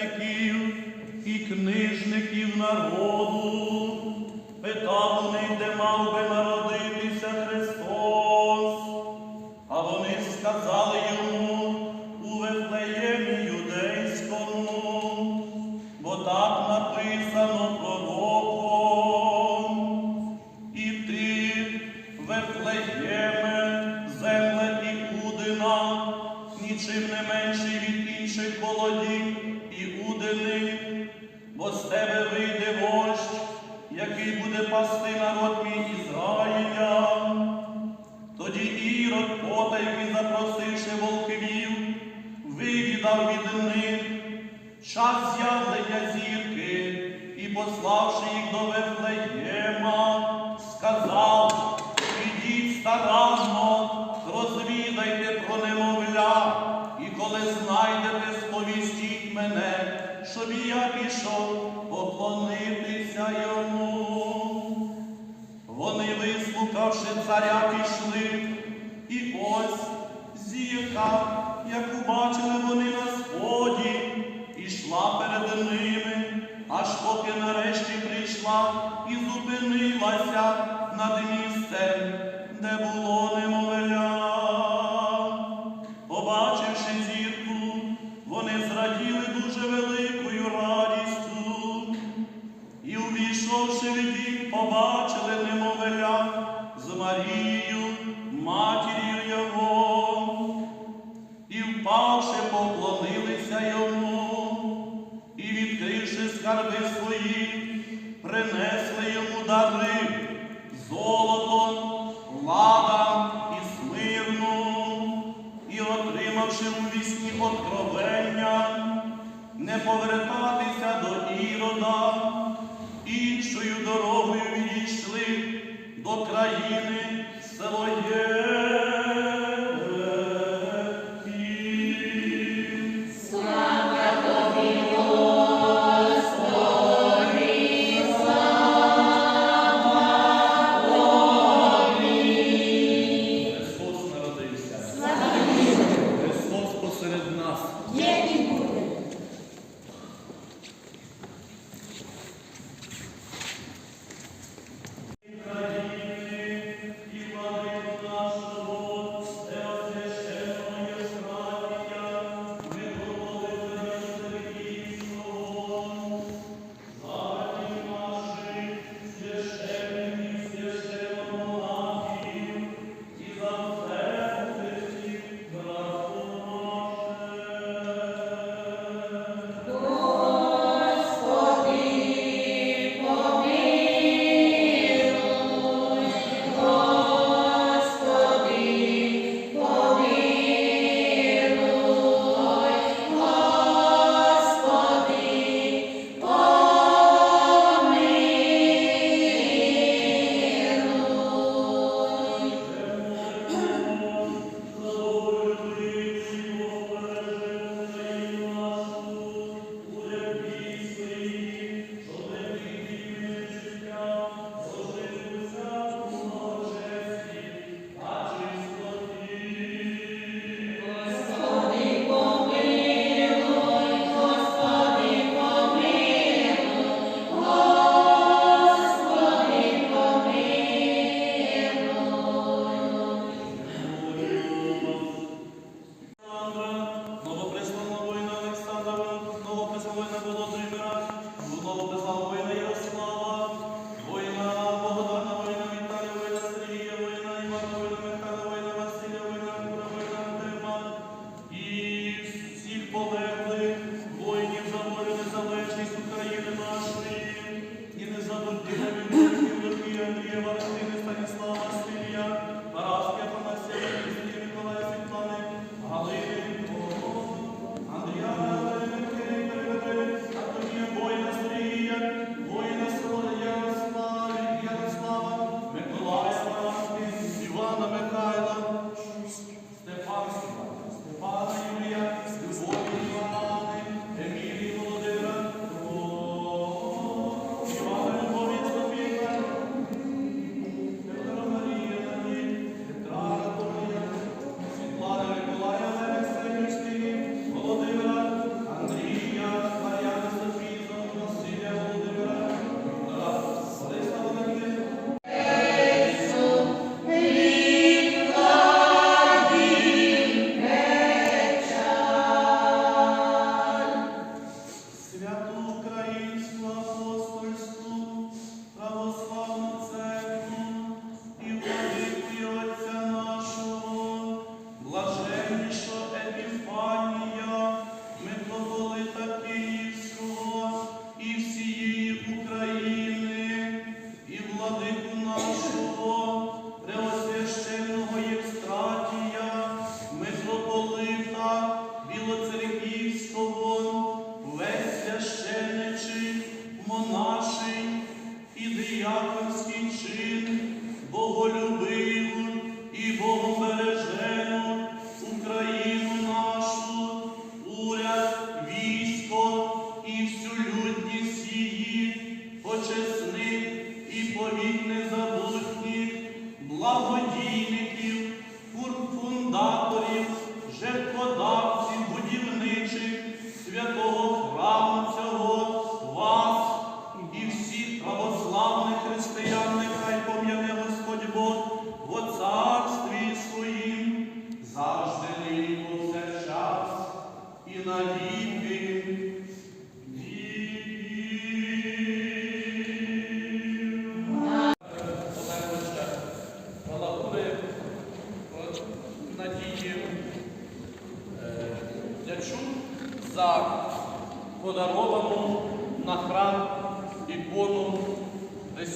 первосвященників і книжників народу, питав у них, де мав би народитися Христос. Не менший від інших володів і Іудини, бо з тебе вийде вождь, який буде пасти народ мій Ізраїля. Тоді Ірод, потайки запросивши волхвів, вивідав від них час з'явлення зірки і, пославши їх до Вифлеєма, сказав, ідіть старанно, царя, пішли, і ось зірка, яку бачили вони на сході, ішла перед ними, аж поки нарешті прийшла і зупинилася над місцем, де було дари, золото, ладан і смирну, і, отримавши у вісні откровення, не повертатися до Ірода, іншою дорогою відійшли до країни село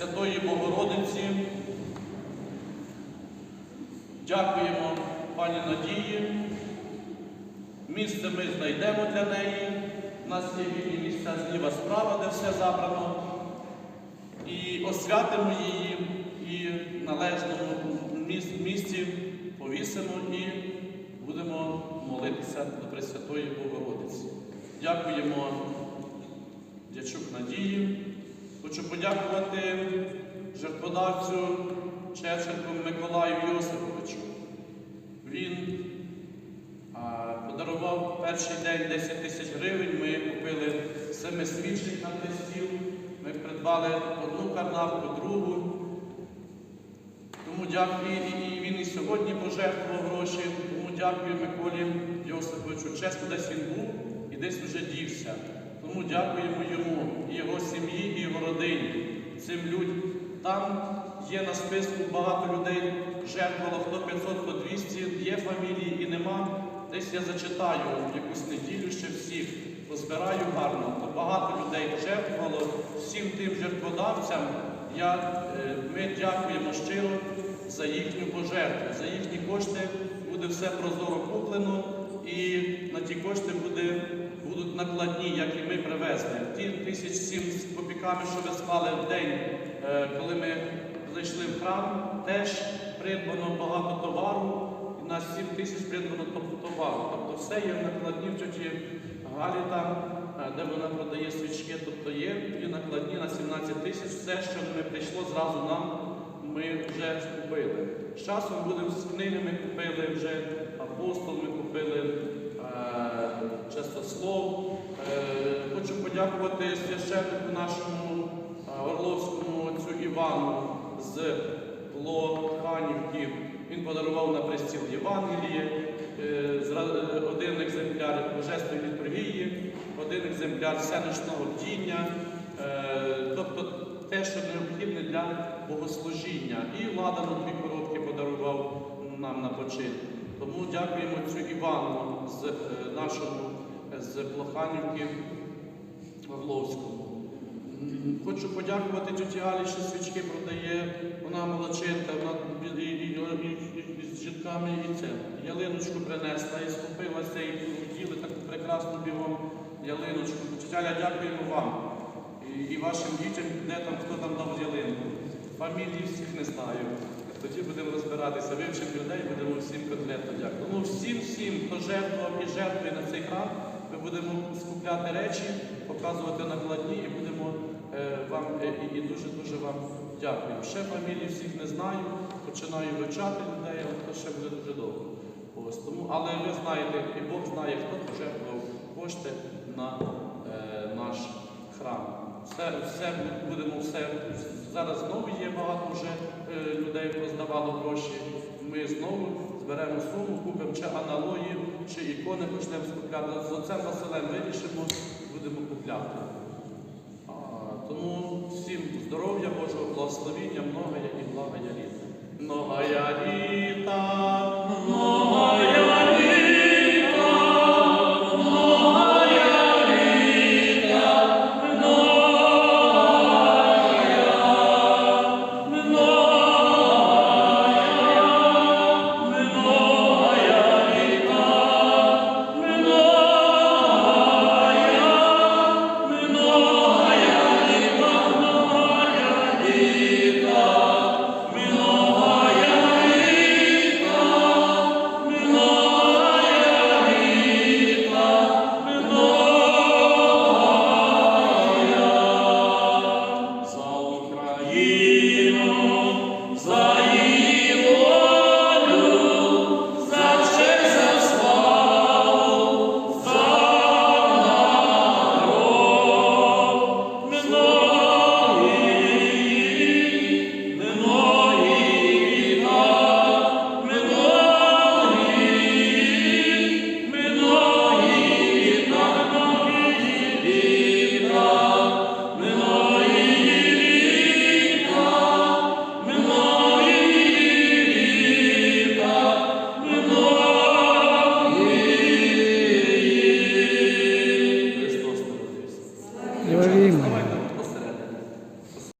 Пресвятої Богородиці. Дякуємо пані Надії. Місце ми знайдемо для неї. У нас є вільні місця зліва справа, де все забрано. І освятимо її і належному місці повісимо і будемо молитися до Пресвятої Богородиці. Дякуємо Дячук Надії. Хочу подякувати жертводавцю Чеченку Миколаю Йосиповичу. Він подарував перший день 10 тисяч гривень. Ми купили семисвічник на хрестів. Ми придбали одну карнавку, другу. Тому дякую і він і сьогодні пожертвував гроші. Тому дякую Миколі Йосиповичу. Чесно, десь він був і десь вже дівся. Тому дякуємо йому, і його сім'ї, і його родині, цим людям. Там є на списку багато людей, жертвувало хто 500, хто 200, є фамілії і нема. Десь я зачитаю якусь неділю ще всіх, позбираю гарно. То багато людей жертвувало всім тим жертводавцям. Я, е, ми дякуємо щиро за їхню пожертву, за їхні кошти буде все прозоро куплено, і на ті кошти буде, будуть накладні, як і ми привезли. Ті тисяч сім з копійками, що ви склали в день, е, коли ми зайшли в храм, теж придбано багато товару. І на 7 тисяч придбано товару. Тобто все є накладні в тьоті Галі там, е, де вона продає свічки, тобто є і накладні на 17 тисяч. Все, що не прийшло зразу нам, ми вже купили. З часом будемо з книгами купили вже апостол, ми купили е, честослов. Е, хочу подякувати священнику нашому е, Орловському отцю Івану з Лоханівки. Він подарував на е, е, один екземпляр Божественної літургії, один екземпляр сенечного бдіння, тобто те, що необхідне для богослужіння. І Ладану дві коробки подарував нам на почин. Тому дякуємо цю Івану з е, нашому е, з Плоханівки Орловському. Хочу подякувати тьоті Алі, що свічки продає. Вона молодчинка, вона і, і, і, і- з жінками і це. Ялиночку принесла і скупилася, і вділи таку прекрасну бігом ялиночку. Тетя дякуємо вам і, і вашим дітям, де там хто там дав ялинку. Фамілії всіх не знаю. Тоді будемо розбиратися, вивчимо людей, будемо всім конкретно дякувати. Ну всім, всім, хто жертвував і жертвує на цей храм, ми будемо скупляти речі, показувати накладні і будемо е, вам е, і, дуже-дуже вам дякую. Ще фамілії всіх не знаю, починаю вивчати людей, але ще буде дуже довго. Ось тому, але ви знаєте, і Бог знає, хто пожертвував кошти на е, наш храм. Все, все будемо все. Зараз знову є багато вже е, людей, хто здавало гроші. Ми знову зберемо суму, купимо чи аналої, чи ікони почнемо скупляти. З отцем Василем вирішимо, будемо купляти. Тому всім здоров'я, Божого благословіння, многоя і благоя літа. Многоя літа,